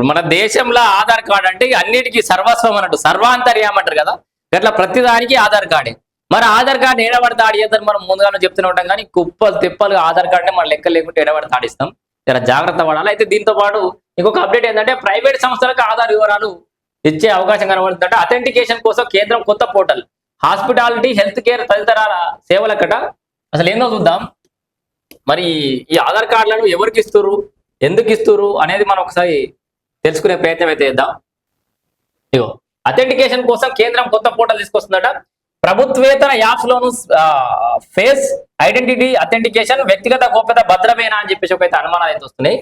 ఇప్పుడు మన దేశంలో ఆధార్ కార్డు అంటే అన్నిటికీ సర్వస్వం అన్నట్టు సర్వాంతర్యం అంటారు కదా? అట్లా ప్రతిదానికి ఆధార్ కార్డే. మరి ఆధార్ కార్డు ఏడబడితే ఆడిచేద్దాం మనం ముందుగానే చెప్తూనే ఉంటాం కానీ కుప్పలు తిప్పలుగా ఆధార్ కార్డునే మన లెక్క లేకుండా ఏడబడితే ఆడిస్తాం. జర జాగ్రత్త పడాలి. అయితే దీంతో పాటు ఇంకొక అప్డేట్ ఏంటంటే ప్రైవేట్ సంస్థలకు ఆధార్ వివరాలు ఇచ్చే అవకాశం కనబడుతుందంటే అథెంటికేషన్ కోసం కేంద్రం కొత్త పోర్టల్ హాస్పిటాలిటీ హెల్త్ కేర్ తదితరాల సేవలకట అసలు ఏందో చూద్దాం. మరి ఈ ఆధార్ కార్డులను ఎవరికి ఇస్తున్నారు ఎందుకు ఇస్తున్నారు అనేది మనం ఒకసారి తెలుసుకునే ప్రయత్నం అయితే చేద్దాం. ఇగో అథెంటికేషన్ కోసం కేంద్రం కొత్త పోర్టల్ తీసుకొస్తుందట. ప్రభుత్వేతర యాప్స్ లోను ఫేస్ ఐడెంటిటీ అథెంటికేషన్ వ్యక్తిగత గోప్యత భద్రమేనా అని చెప్పేసి ఒక అయితే అనుమానాలు అయితే వస్తున్నాయి.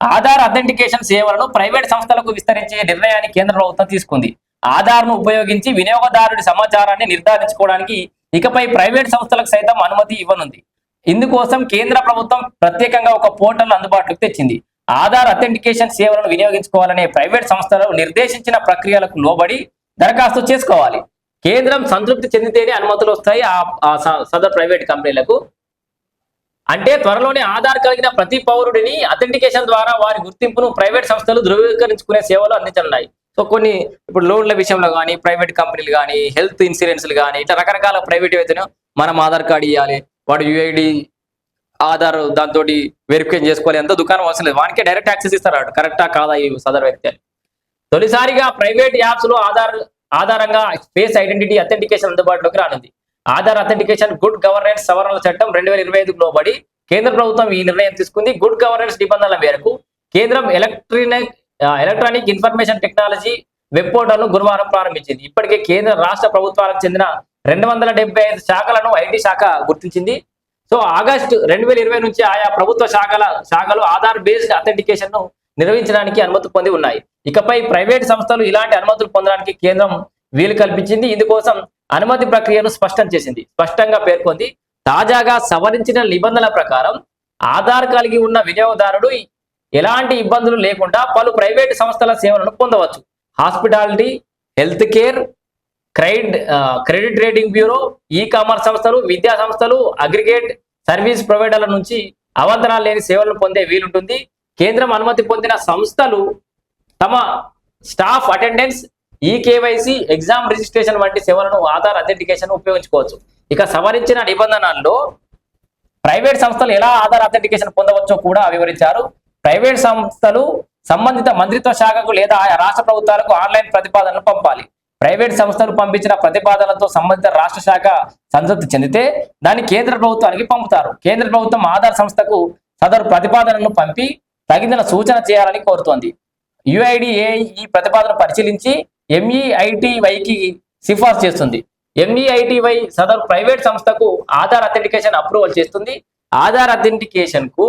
ఆధార్ అథెంటికేషన్ సేవలను ప్రైవేట్ సంస్థలకు విస్తరించే నిర్ణయాన్ని కేంద్ర ప్రభుత్వం తీసుకుంది. ఆధార్ను ఉపయోగించి వినియోగదారుడి సమాచారాన్ని నిర్ధారించుకోవడానికి ఇకపై ప్రైవేట్ సంస్థలకు సైతం అనుమతి ఇవ్వనుంది. ఇందుకోసం కేంద్ర ప్రభుత్వం ప్రత్యేకంగా ఒక పోర్టల్ అందుబాటులోకి తెచ్చింది. ఆధార్ అథెంటికేషన్ సేవలను వినియోగించుకోవాలనే ప్రైవేట్ సంస్థలు నిర్దేశించిన ప్రక్రియలకు లోబడి దరఖాస్తు చేసుకోవాలి. కేంద్రం సంతృప్తి చెందితేనే అనుమతులు వస్తాయి ఆ- స- సదర్ ప్రైవేట్ కంపెనీలకు. అంటే త్వరలోనే ఆధార్ కలిగిన ప్రతి పౌరుడిని అథెంటికేషన్ ద్వారా వారి గుర్తింపును ప్రైవేట్ సంస్థలు ధృవీకరించుకునే సేవలు అందించనున్నాయి. సో కొన్ని ఇప్పుడు లోన్ల విషయంలో కానీ ప్రైవేట్ కంపెనీలు కానీ హెల్త్ ఇన్సూరెన్స్లు కానీ ఇట్లా రకరకాల ప్రైవేట్ అయితేనే మనం ఆధార్ కార్డు ఇవ్వాలి వాడు యుఐడి ఆధార్ దాంతో వెరిఫికేషన్ చేసుకోవాలి ఎంత దుకాణం అవసరం లేదు. వానికే డైరెక్ట్ యాక్సెస్ ఇస్తారు కరెక్టా కాదా ఈ సదర్ వ్యక్తి తొలిసారిగా ప్రైవేట్ యాప్స్లో ఆధార్ ఆధారంగా ఫేస్ ఐడెంటిటీ అథెంటికేషన్ అందుబాటులోకి రానుంది. ఆధార్ అథెంటికేషన్ గుడ్ గవర్నెన్స్ సవరణల చట్టం రెండు వేల ఇరవై ఐదుకు లోబడి కేంద్ర ప్రభుత్వం ఈ నిర్ణయం తీసుకుంది. గుడ్ గవర్నెన్స్ నిబంధనల మేరకు కేంద్రం electronic electronic information technology web పోర్టల్ను గురువారం ప్రారంభించింది. ఇప్పటికే కేంద్ర రాష్ట్ర ప్రభుత్వాలకు చెందిన రెండు వందల ఐదు శాఖలను ఐటీ శాఖ గుర్తించింది. సో ఆగస్టు రెండు వేల ఇరవై నుంచి ఆయా ప్రభుత్వ శాఖల శాఖలు ఆధార్ బేస్డ్ అథెంటికేషన్ను నిర్వహించడానికి అనుమతి పొంది ఉన్నాయి. ఇకపై ప్రైవేట్ సంస్థలు ఇలాంటి అనుమతులు పొందడానికి కేంద్రం వీలు కల్పించింది. ఇందుకోసం అనుమతి ప్రక్రియను స్పష్టం చేసింది. స్పష్టంగా పేర్కొంది తాజాగా సవరించిన నిబంధనల ప్రకారం ఆధార్ కలిగి ఉన్న వినియోగదారుడు ఎలాంటి ఇబ్బందులు లేకుండా పలు ప్రైవేట్ సంస్థల సేవలను పొందవచ్చు. Hospitality health care credit credit rating bureau E commerce సంస్థలు విద్యా సంస్థలు అగ్రిగేట్ సర్వీస్ ప్రొవైడర్ల నుంచి అవంతరాలు లేని సేవలను పొందే వీలుంటుంది. కేంద్రం అనుమతి పొందిన సంస్థలు తమ staff attendance E KYC exam registration వంటి సేవలను ఆధార్ అథెంటికేషన్ ఉపయోగించుకోవచ్చు. ఇక సవరించిన నిబంధనల్లో ప్రైవేట్ సంస్థలు ఎలా ఆధార్ అథెంటికేషన్ పొందవచ్చో కూడా వివరించారు. ప్రైవేట్ సంస్థలు సంబంధిత మంత్రిత్వ శాఖకు లేదా రాష్ట్ర ప్రభుత్వాలకు ఆన్లైన్ ప్రతిపాదనలు పంపాలి. ప్రైవేట్ సంస్థలు పంపించిన ప్రతిపాదనలతో సంబంధిత రాష్ట్ర శాఖ సంతృప్తి చెందితే దాన్ని కేంద్ర ప్రభుత్వానికి పంపుతారు. కేంద్ర ప్రభుత్వం ఆధార్ సంస్థకు సదరు ప్రతిపాదనను పంపి తగిన సూచన చేయాలని కోరుతోంది. యుఐడిఏ ఈ ప్రతిపాదన పరిశీలించి ఎంఈఐటివైకి సిఫార్సు చేస్తుంది. ఎంఈఐటివై సదరు ప్రైవేట్ సంస్థకు ఆధార్ అథెంటికేషన్ అప్రూవల్ చేస్తుంది. ఆధార్ అథెంటికేషన్కు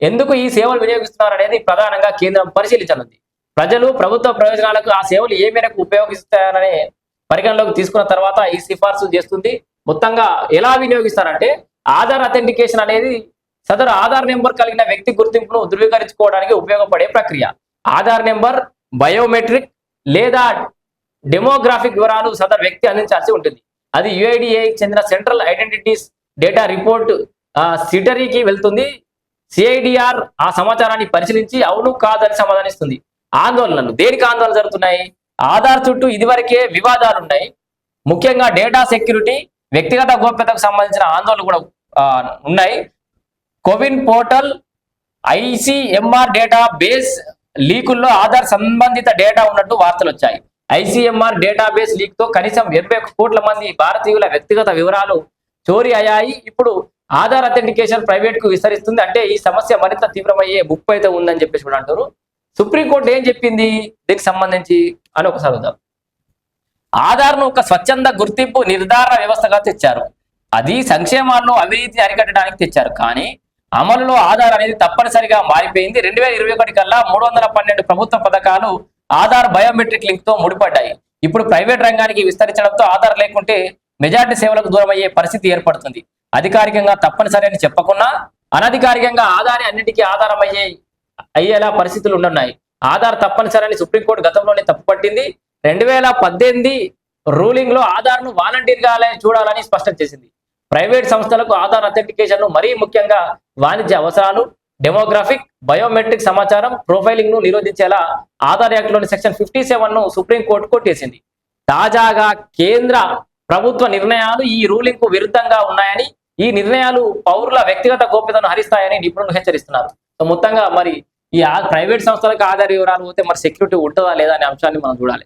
ఎందుకు ఈ సేవలు వినియోగిస్తున్నారు అనేది ప్రధానంగా కేంద్రం పరిశీలించనుంది. ప్రజలు ప్రభుత్వ ప్రయోజనాలకు ఆ సేవలు ఏ మేరకు ఉపయోగిస్తారనే పరిగణలోకి తీసుకున్న తర్వాత ఈ సిఫార్సు చేస్తుంది. మొత్తంగా ఎలా వినియోగిస్తారంటే ఆధార్ అథెంటికేషన్ అనేది సదరు ఆధార్ నెంబర్ కలిగిన వ్యక్తి గుర్తింపును ధృవీకరించుకోవడానికి ఉపయోగపడే ప్రక్రియ. ఆధార్ నెంబర్ బయోమెట్రిక్ లేదా డెమోగ్రాఫిక్ వివరాలు సదరు వ్యక్తి అందించాల్సి ఉంటుంది. అది యుఐడిఏకి చెందిన సెంట్రల్ ఐడెంటిటీస్ డేటా రిపోర్ట్ సిటరీకి వెళ్తుంది. సిఐడిఆర్ ఆ సమాచారాన్ని పరిశీలించి అవును కాదని సమాధానిస్తుంది. ఆందోళనలు దేనికి ఆందోళన జరుగుతున్నాయి? ఆధార్ చుట్టూ ఇదివరకే వివాదాలు ఉన్నాయి. ముఖ్యంగా డేటా సెక్యూరిటీ వ్యక్తిగత గోప్యతకు సంబంధించిన ఆందోళనలు కూడా ఉన్నాయి. CoWIN portal ICMR data base లీకుల్లో Aadhaar సంబంధిత డేటా ఉన్నట్టు వార్తలు వచ్చాయి. ఐసీఎంఆర్ డేటా బేస్ లీక్తో కనీసం ఎనభై కోట్ల మంది భారతీయుల వ్యక్తిగత వివరాలు చోరీ అయ్యాయి. ఇప్పుడు ఆధార్ అథెంటికేషన్ ప్రైవేట్కు విస్తరిస్తుంది. అంటే ఈ సమస్య మరింత తీవ్రమయ్యే ముప్పు అయితే ఉందని చెప్పేసి కూడా అంటారు సుప్రీంకోర్టు ఏం చెప్పింది? దీనికి సంబంధించి అని ఒకసారి చూద్దాం. ఆధార్ను ఒక స్వచ్ఛంద గుర్తింపు నిర్ధారణ వ్యవస్థగా తెచ్చారు. అది సంక్షేమాల్లో అవినీతిని అరికట్టడానికి తెచ్చారు. కానీ అమలులో ఆధార్ అనేది తప్పనిసరిగా మారిపోయింది. రెండు వేల ఇరవై ఒకటి కల్లా మూడు వందల పన్నెండు ప్రభుత్వ పథకాలు ఆధార్ బయోమెట్రిక్ లింక్తో ముడిపడ్డాయి. ఇప్పుడు ప్రైవేట్ రంగానికి విస్తరించడంతో ఆధార్ లేకుంటే మెజార్టీ సేవలకు దూరం అయ్యే పరిస్థితి ఏర్పడుతుంది. అధికారికంగా తప్పనిసరి అని చెప్పకుండా అనధికారికంగా ఆధార్ అన్నిటికీ ఆధారమయ్యే అయ్యేలా పరిస్థితులు ఉండనున్నాయి ఆధార్ తప్పనిసరి సుప్రీంకోర్టు గతంలోనే తప్పుపట్టింది రెండు వేల పద్దెనిమిది రూలింగ్లో ఆధార్ను వాలంటీర్గా చూడాలని స్పష్టం చేసింది. ప్రైవేట్ సంస్థలకు ఆధార్ అథెంటికేషన్ను మరీ ముఖ్యంగా వాణిజ్య అవసరాలు డెమోగ్రాఫిక్ బయోమెట్రిక్ సమాచారం ప్రొఫైలింగ్ను నిరోధించేలా ఆధార్ యాక్ట్లోని సెక్షన్ ఫిఫ్టీ సెవెన్ను సుప్రీంకోర్టు కొట్టేసింది. తాజాగా కేంద్ర ప్రభుత్వ నిర్ణయాలు ఈ రూలింగ్కు విరుద్ధంగా ఉన్నాయని ఈ నిర్ణయాలు పౌరుల వ్యక్తిగత గోప్యతను హరిస్తాయని నిపుణులు హెచ్చరిస్తున్నారు. సో మొత్తంగా మరి ఈ ప్రైవేట్ సంస్థలకు ఆధార్ వివరాలు పోతే మరి సెక్యూరిటీ ఉంటుందా లేదా అనే అంశాన్ని మనం చూడాలి.